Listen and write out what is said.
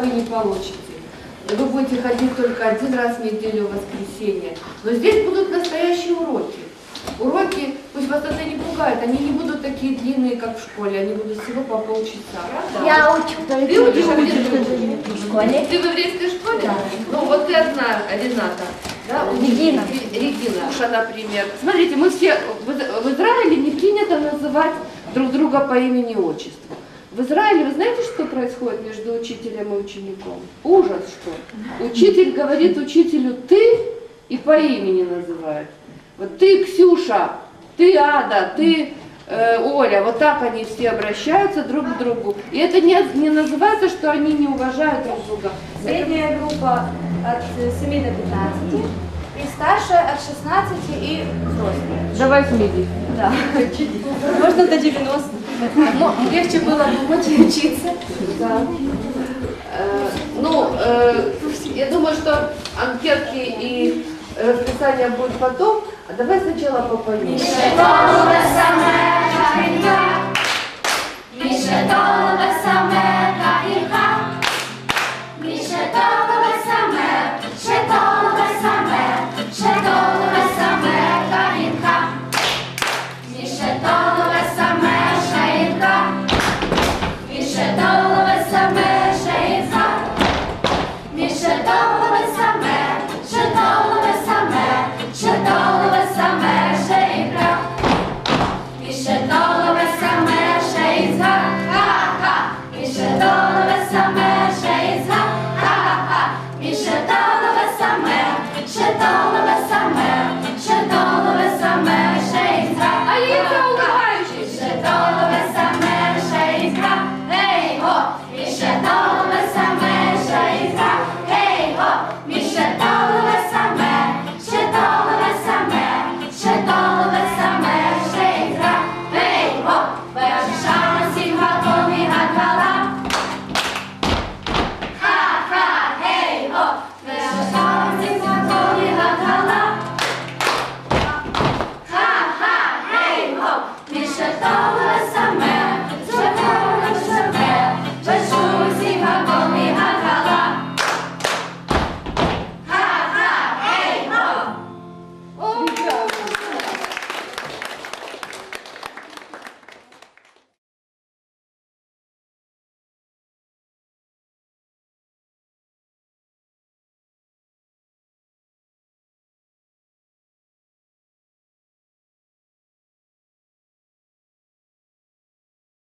вы не получите. Вы будете ходить только один раз в неделю в воскресенье. Но здесь будут настоящие уроки. Уроки, пусть вас это не пугает, они не будут такие длинные, как в школе, они будут всего по полчаса. Я учу Ты учишь, а где ты в школе. Ты в еврейской школе? Ну, вот ты одна, Рената. Да? Регина. Ре- Регина, Уша, например. Смотрите, мы все, в Израиле не принято называть друг друга по имени и отчеству. В Израиле вы знаете, что происходит между учителем и учеником? Ужас что. Учитель говорит учителю «ты» и по имени называет. Вот ты, Ксюша, ты, Ада, ты, э, Оля. Вот так они все обращаются друг к другу. И это не, не называется, что они не уважают друг друга. Средняя группа от э, 7 до 15, и старшая от 16 и взрослые. Давай смеди. Да. Можно до 90. Легче было думать и учиться. Да. Э, Ну, э, я думаю, что анкетки и расписание будет потом. А давай сначала попоем.